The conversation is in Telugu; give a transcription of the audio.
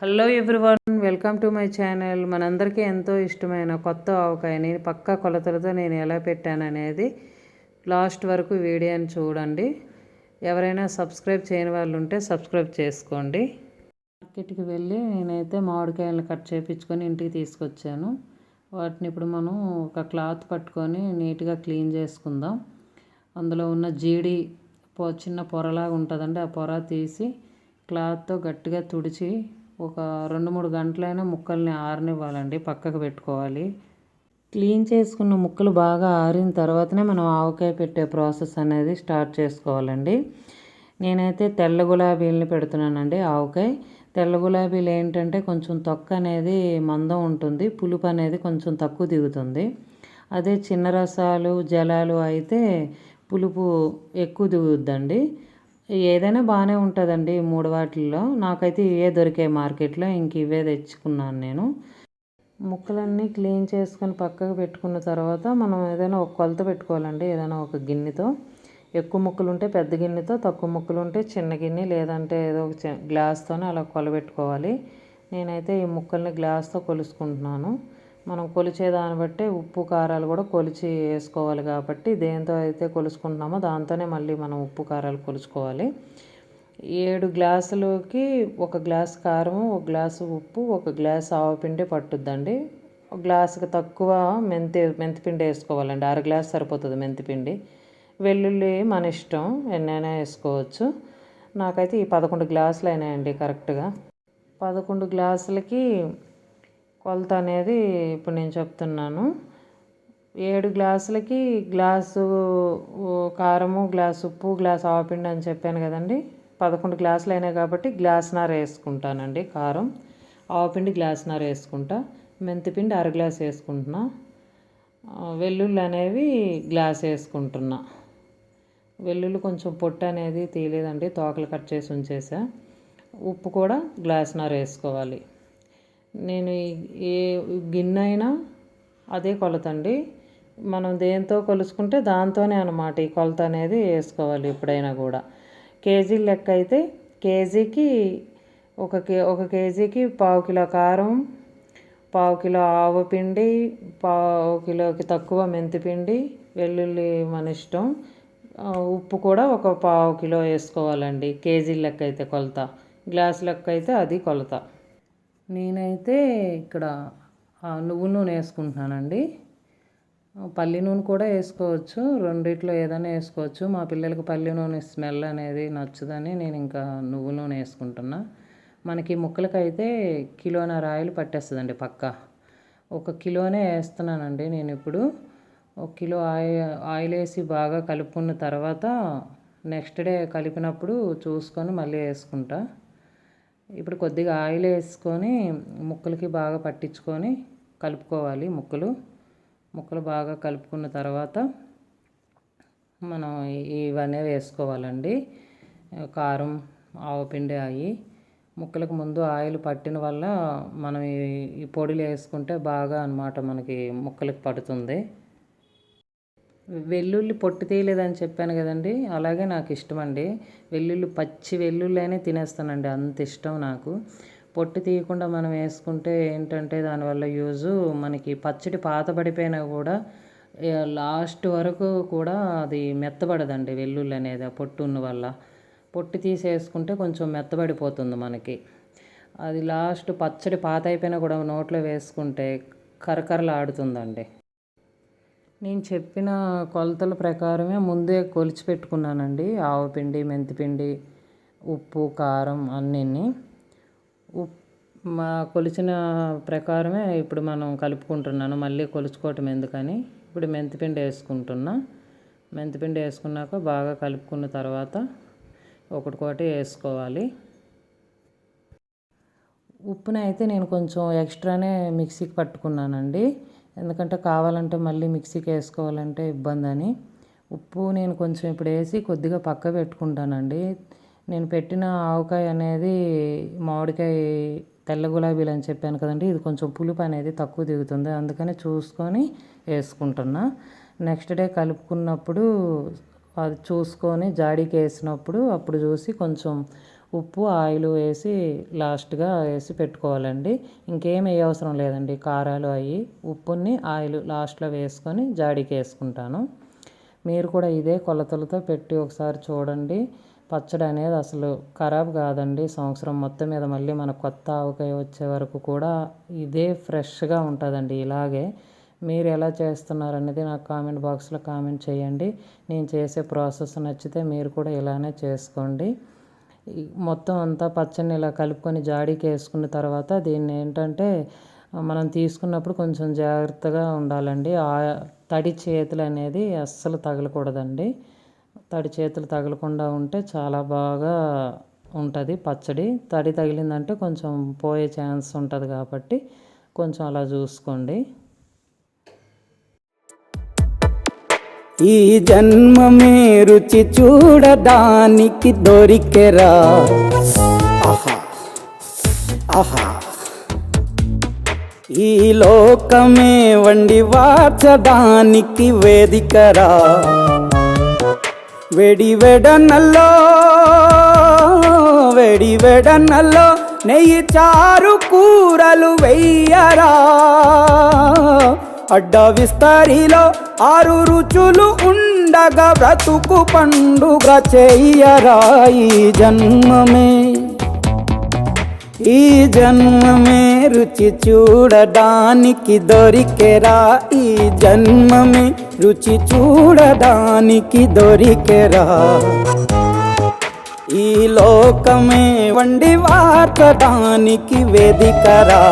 Hello everyone welcome to my channel మనందరికీ ఎంతో ఇష్టమైన కొత్త ఆవకాయని పక్క కొలతలతో నేను ఎలా పెట్టాను అనేది లాస్ట్ వరకు వీడియోని చూడండి. ఎవరైనా సబ్స్క్రైబ్ చేయని వాళ్ళు ఉంటే సబ్స్క్రైబ్ చేసుకోండి. మార్కెట్కి వెళ్ళి నేనైతే మామిడికాయలను కట్ చేయించుకొని ఇంటికి తీసుకొచ్చాను. వాటిని ఇప్పుడు మనం ఒక క్లాత్ పట్టుకొని నీట్గా క్లీన్ చేసుకుందాం. అందులో ఉన్న జీడి చిన్న పొరలాగా ఉంటుందండి. ఆ పొర తీసి క్లాత్తో గట్టిగా తుడిచి ఒక రెండు మూడు గంటలైనా ముక్కల్ని ఆరనివ్వాలండి పక్కకు పెట్టుకోవాలి. క్లీన్ చేసుకున్న ముక్కలు బాగా ఆరిన తర్వాతనే మనం ఆవకాయ పెట్టే ప్రాసెస్ అనేది స్టార్ట్ చేసుకోవాలండి. నేనైతే తెల్ల గులాబీలని పెడుతున్నానండి ఆవకాయ. తెల్ల గులాబీలు ఏంటంటే కొంచెం తొక్క అనేది మందం ఉంటుంది పులుపు అనేది కొంచెం తక్కువ దిగుతుంది. అదే చిన్న రసాలు జలాలు అయితే పులుపు ఎక్కువ దిగుద్దండి. ఏదైనా బాగానే ఉంటుందండి మూడు వాటిల్లో. నాకైతే ఇవే దొరికాయి మార్కెట్లో ఇంక ఇవే తెచ్చుకున్నాను నేను. ముక్కలన్నీ క్లీన్ చేసుకొని పక్కకు పెట్టుకున్న తర్వాత మనం ఏదైనా ఒక కొలత పెట్టుకోవాలండి ఏదైనా ఒక గిన్నెతో. ఎక్కువ ముక్కలు ఉంటే పెద్ద గిన్నెతో తక్కువ ముక్కలు ఉంటే చిన్న గిన్నె లేదంటే ఏదో ఒక గ్లాస్తోనే అలా కొలబెట్టుకోవాలి. నేనైతే ఈ ముక్కల్ని గ్లాస్తో కొలుసుకుంటున్నాను. మనం కొలిచే దాన్ని బట్టే ఉప్పు కారాలు కూడా కొలిచి వేసుకోవాలి కాబట్టి దేంతో అయితే కొలుసుకుంటున్నామో దాంతోనే మళ్ళీ మనం ఉప్పు కారాలు కొలుచుకోవాలి. ఏడు గ్లాసులకి ఒక గ్లాస్ కారం ఒక గ్లాసు ఉప్పు ఒక గ్లాస్ ఆవపిండి పట్టుద్దండి. ఒక గ్లాసుకి తక్కువ మెంతి మెంతిపిండి వేసుకోవాలండి. అర గ్లాస్ సరిపోతుంది మెంతిపిండి వెల్లుల్లి మన ఇష్టం ఎన్నైనా వేసుకోవచ్చు. నాకైతే ఈ పదకొండు గ్లాసులు అయినాయండి కరెక్ట్గా. పదకొండు గ్లాసులకి కొలత అనేది ఇప్పుడు నేను చెప్తున్నాను. ఏడు గ్లాసులకి గ్లాసు కారము గ్లాసు ఉప్పు గ్లాస్ ఆవపిండి అని చెప్పాను కదండి. పదకొండు గ్లాసులు అయినాయి కాబట్టి గ్లాస్నర వేసుకుంటానండి కారం. ఆవపిండి గ్లాస్నర వేసుకుంటా. మెంతిపిండి అర గ్లాస్ వేసుకుంటున్నా. వెల్లుల్లి అనేవి గ్లాస్ వేసుకుంటున్నా. వెల్లుల్లి కొంచెం పొట్టు అనేది తీయలేదండి తోకలు కట్ చేసి ఉంచేసా. ఉప్పు కూడా గ్లాస్నర వేసుకోవాలి. నేను ఏ గిన్నె అయినా అదే కొలత అండి మనం దేంతో కొలుసుకుంటే దాంతోనే అనమాట ఈ కొలత అనేది వేసుకోవాలి ఎప్పుడైనా కూడా. కేజీ లెక్క అయితే కేజీకి ఒక కే ఒక కేజీకి పావు కిలో కారం పావు కిలో ఆవపిండి పావు కిలోకి తక్కువ మెంతిపిండి వెల్లుల్లి మన ఇష్టం. ఉప్పు కూడా ఒక పావు కిలో వేసుకోవాలండి. కేజీ లెక్క అయితే కొలత. గ్లాస్ లెక్క అయితే అది కొలత. నేనైతే ఇక్కడ నువ్వు నూనె వేసుకుంటున్నానండి. పల్లి నూనె కూడా వేసుకోవచ్చు రెండిట్లో ఏదైనా వేసుకోవచ్చు. మా పిల్లలకి పల్లి నూనె స్మెల్ అనేది నచ్చదని నేను ఇంకా నువ్వు నూనె వేసుకుంటున్నా. మనకి ముక్కలకైతే కిలోన్నర ఆయిల్ పట్టేస్తుందండి పక్క. ఒక కిలోనే వేస్తున్నానండి నేను ఇప్పుడు. ఒక కిలో ఆయిల్ ఆయిల్ వేసి బాగా కలుపుకున్న తర్వాత నెక్స్ట్ డే కలిపినప్పుడు చూసుకొని మళ్ళీ వేసుకుంటా. ఇప్పుడు కొద్దిగా ఆయిల్ వేసుకొని ముక్కలకి బాగా పట్టించుకొని కలుపుకోవాలి ముక్కలు. ముక్కలు బాగా కలుపుకున్న తర్వాత మనం ఇవన్నీ వేసుకోవాలండి. కారం ఆవపిండి అవి ముక్కలకు ముందు ఆయిల్ పట్టిన వల్ల మనం ఈ పొడిలు వేసుకుంటే బాగా అనమాట మనకి ముక్కలకి పడుతుంది. వెల్లుల్లి పొట్టు తీయలేదని చెప్పాను కదండి. అలాగే నాకు ఇష్టం అండి వెల్లుల్లి పచ్చి వెల్లుల్లి తినేస్తానండి. అంత ఇష్టం నాకు. పొట్టు తీయకుండా మనం వేసుకుంటే ఏంటంటే దానివల్ల యూజు మనకి పచ్చడి పాత పడిపోయినా కూడా లాస్ట్ వరకు కూడా అది మెత్తబడదండి వెల్లుల్లి అనేది పొట్టు ఉన్న వల్ల. పొట్టు తీసేసుకుంటే కొంచెం మెత్తబడిపోతుంది మనకి. అది లాస్ట్ పచ్చడి పాత అయిపోయినా కూడా నోట్లో వేసుకుంటే కరకరలాడుతుందండి. నేను చెప్పిన కొలతల ప్రకారమే ముందే కొలిచి పెట్టుకున్నానండి ఆవపిండి మెంతిపిండి ఉప్పు కారం అన్నీ ఉప్ మా కొలిచిన ప్రకారమే ఇప్పుడు మనం కలుపుకుంటున్నాను. మళ్ళీ కొలుచుకోవటం ఎందుకని? ఇప్పుడు మెంతిపిండి వేసుకుంటున్నా. మెంతిపిండి వేసుకున్నాక బాగా కలుపుకున్న తర్వాత ఒకటికోటి వేసుకోవాలి. ఉప్పునైతే నేను కొంచెం ఎక్స్ట్రానే మిక్సీకి పట్టుకున్నానండి. ఎందుకంటే కావాలంటే మళ్ళీ మిక్సీకి వేసుకోవాలంటే ఇబ్బంది అని ఉప్పు నేను కొంచెం ఇప్పుడు వేసి కొద్దిగా పక్క పెట్టుకుంటానండి. నేను పెట్టిన ఆవకాయ అనేది మామిడికాయ తెల్ల గులాబీలు అని చెప్పాను కదండి ఇది కొంచెం పులుపు అనేది తక్కువ దిగుతుంది అందుకని చూసుకొని వేసుకుంటున్నా. నెక్స్ట్ డే కలుపుకున్నప్పుడు అది చూసుకొని జాడీకి వేసినప్పుడు అప్పుడు చూసి కొంచెం ఉప్పు ఆయిల్ వేసి లాస్ట్గా వేసి పెట్టుకోవాలండి. ఇంకేం ఏ అవసరం లేదండి. కారాలు అవి ఉప్పుని ఆయిల్ లాస్ట్లో వేసుకొని జాడీకి వేసుకుంటాను. మీరు కూడా ఇదే కొలతలతో పెట్టి ఒకసారి చూడండి. పచ్చడి అనేది అసలు ఖరాబ్ కాదండి. సంవత్సరం మొత్తం మీద మళ్ళీ మన కొత్త ఆవకాయ వచ్చే వరకు కూడా ఇదే ఫ్రెష్గా ఉంటుందండి ఇలాగే. మీరు ఎలా చేస్తున్నారు అనేది నాకు కామెంట్ బాక్స్లో కామెంట్ చేయండి. నేను చేసే ప్రాసెస్ నచ్చితే మీరు కూడా ఇలానే చేసుకోండి. మొత్తం అంతా పచ్చడిని ఇలా కలుపుకొని జాడీకి వేసుకున్న తర్వాత దీన్ని ఏంటంటే మనం తీసుకున్నప్పుడు కొంచెం జాగ్రత్తగా ఉండాలండి. ఆ తడి చేతులు అనేది అస్సలు తగలకూడదండి. తడి చేతులు తగలకుండా ఉంటే చాలా బాగా ఉంటుంది పచ్చడి. తడి తగిలిందంటే కొంచెం పోయే ఛాన్స్ ఉంటుంది కాబట్టి కొంచెం అలా చూసుకోండి. ఈ జన్మమే రుచి చూడడానికి దొరికెరా. ఆహా. ఆహా. ఈ లోకమే వండి వాచడానికి వేదికరా. వెడి వెడనల్లో వెడి వెడనల్లో నెయ్యి చారు కూరలు వెయ్యరా. అడ్డ విస్తరిలో ఆరు రుచులు ఉండగా బ్రతుకు పండుగ చెయ్యరాయి జన్మమే. ఈ జన్మమే రుచి చూడడానికి దొరికెరా ఈ జన్మమే రుచి చూడడానికి దొరికెరా. ఈ లోకమే వండి వార్చడానికి వేదికరా.